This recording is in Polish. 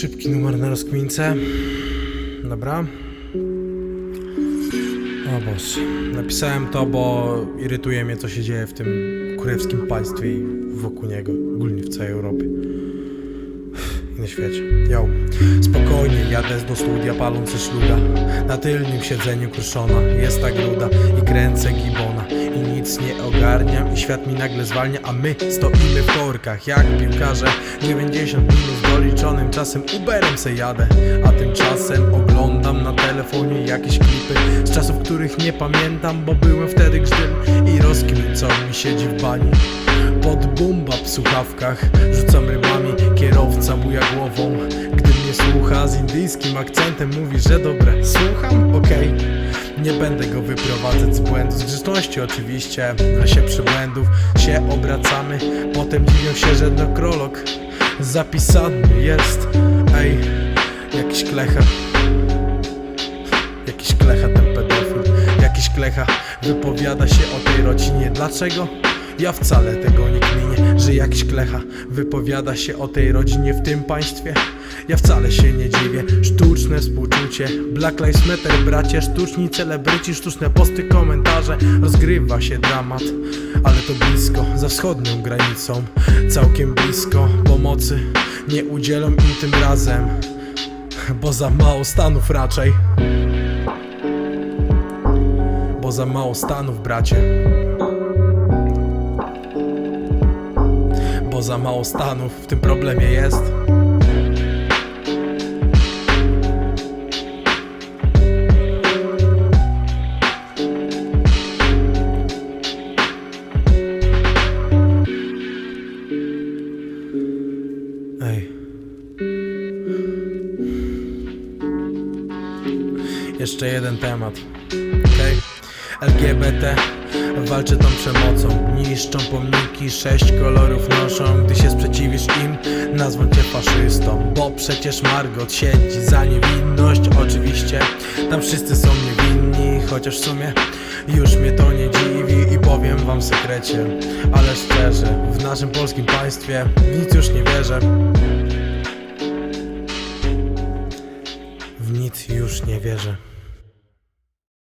Szybki numer na rozkmince. Dobra. O Boże. Napisałem to, bo irytuje mnie, co się dzieje w tym królewskim państwie i wokół niego, ogólnie w całej Europie. Na świecie. Yo. Spokojnie, jadę do studia palący szluga. Na tylnym siedzeniu kruszona jest tak ruda i kręcę gibona. I nic nie ogarniam i świat mi nagle zwalnia, a my stoimy w korkach jak piłkarze. 90 minut doliczonym czasem Uberem se jadę, a tymczasem oglądam na telefonie jakieś klipy z czasów, których nie pamiętam, bo byłem wtedy grzym i rozkmin co mi siedzi w bani. Pod bumba w słuchawkach Rzucam rybami, kierowca buja głową Gdy mnie słucha z indyjskim akcentem Mówi, że dobre, słucham? Okej Nie będę go wyprowadzać z błędu Z grzeczności oczywiście W lesie przybłędów się obracamy Potem dziwią się, że nekrolog Zapisany jest Ej, jakiś klecha Jakiś klecha ten pedofil Jakiś klecha wypowiada się o tej rodzinie Dlaczego? Ja wcale tego nie kminię Że jakiś klecha wypowiada się o tej rodzinie w tym państwie. Ja wcale się nie dziwię. Sztuczne współczucie. Black Lives Matter bracie Sztuczni celebryci, sztuczne posty, komentarze. Rozgrywa się dramat Ale to blisko, za wschodnią granicą. Całkiem blisko Pomocy. Nie udzielą im tym razem Bo za mało stanów raczej. Bo za mało stanów, bracie. Za mało stanów w tym problemie jest. Ej. Jeszcze jeden temat. LGBT walczy tą przemocą Niszczą pomniki, sześć kolorów noszą. Gdy się sprzeciwisz im, nazwą cię faszystą Bo przecież Margot siedzi za niewinność Oczywiście, tam wszyscy są niewinni Chociaż w sumie już mnie to nie dziwi I powiem wam sekrecie. Ale szczerze, w naszym polskim państwie nic już nie wierzę. W nic już nie wierzę